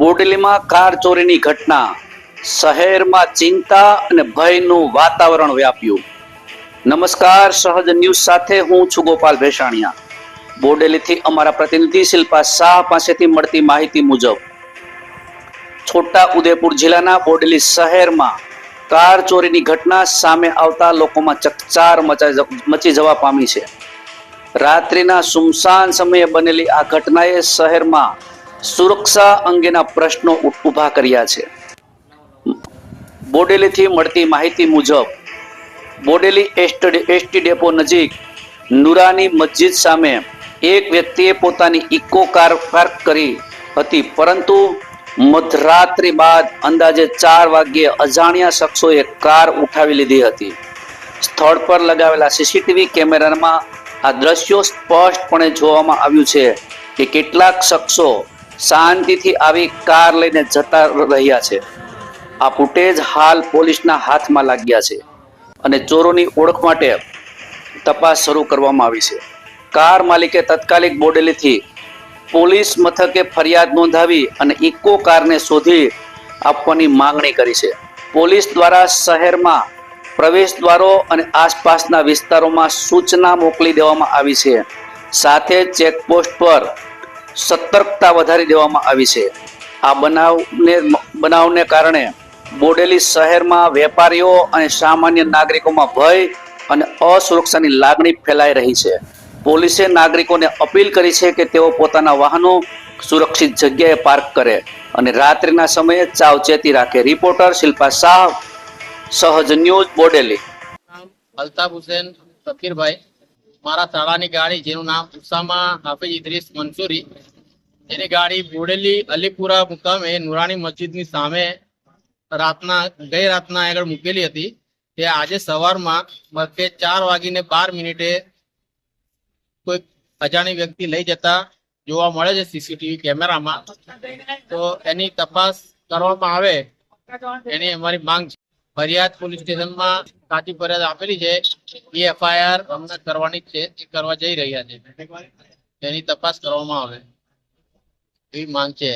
બોડેલીમાં car ચોરીની ઘટના. શહેરમાં ચિંતા અને ભયનું વાતાવરણ વ્યાપ્યું. નમસ્કાર, સહજ ન્યૂઝ સાથે હું છું ગોપાલ ભેસાણિયા. બોડેલીથી અમારા પ્રતિનિધિ શિલ્પા શાહ પાસેથી મળતી માહિતી મુજબ, છોટા ઉદેપુર જિલ્લાના બોડેલી શહેરમાં કાર ચોરીની ઘટના સામે આવતા લોકોમાં ચકચાર મચા જવા પામી છે. રાત્રિના સુમસાન સમયે બનેલી આ ઘટનાએ શહેરમાં સુરક્ષા અંગેના પ્રશ્નો ઊભા કર્યા છે. બોડેલીથી મળતી માહિતી મુજબ, બોડેલી એસટી ડેપો નજીક નુરાની મસ્જિદ સામે એક વ્યક્તિએ પોતાની ઇકો કાર પાર્ક કરી હતી, પરંતુ મધરાત્રિ બાદ અંદાજે ચાર વાગ્યે અજાણ્યા શખ્સોએ કાર ઉઠાવી લીધી હતી. સ્થળ પર લગાવેલા સીસીટીવી કેમેરામાં આ દ્રશ્યો સ્પષ્ટપણે જોવામાં આવ્યું છે કે કેટલાક શખ્સો શાંતિથી આવી કાર લઈને જતા રહ્યા છે. આ ફૂટેજ હાલ પોલીસના હાથમાં લાગ્યા છે અને ચોરોની ઓળખ માટે તપાસ શરૂ કરવામાં આવી છે. કાર માલિકે તત્કાલિક બોડેલીથી પોલીસ મથકે ફરિયાદ નોંધાવી અને ઇકો કારને શોધી આપવાની માંગણી કરી છે. પોલીસ દ્વારા શહેરમાં પ્રવેશ દ્વારો અને આસપાસના વિસ્તારોમાં સૂચના મોકલી દેવામાં આવી છે. સાથે ચેકપોસ્ટ પર સતર્કતા વધારી દેવામાં આવી છે. આ બનાવને બનાવને કારણે બોડેલી શહેરમાં વેપારીઓ અને સામાન્ય નાગરિકોમાં ભય અને અસુરક્ષાની લાગણી ફેલાઈ રહી છે. પોલીસે નાગરિકોને અપીલ કરી છે કે તેઓ પોતાના વાહનો સુરક્ષિત જગ્યાએ પાર્ક કરે અને રાત્રિના સમયે સાવચેતી રાખે. Reporter Shilpa Shah, Sahaj news, Bodeli. Altaf Hussain, Fakirbhai. મારા શાળાની ગાડી, જેનું નામ ઉસામા હાફિઝ ઇદ્રીસ મંસૂરી, એની ગાડી બોડેલી, અલીપુરા મુકામે નુરાની મસ્જિદની સામે રાતના ગઈ રાતના આગળ મૂકેલી હતી. તે આજે સવારમાં મધ્ય ચાર વાગીને બાર મિનિટે કોઈ અજાણી વ્યક્તિ લઈ જતા જોવા મળે છે સીસીટીવી કેમેરામાં. તો એની તપાસ કરવામાં આવે, એની અમારી માંગ છે. ફરિયાદ પોલીસ સ્ટેશનમાં સાચી ફરિયાદ આપેલી છે. એ એફઆઈઆર અમને કરવાની જ છે. એ કરવા જઈ રહ્યા છે. તેની તપાસ કરવામાં આવે. એવી માંગ છે.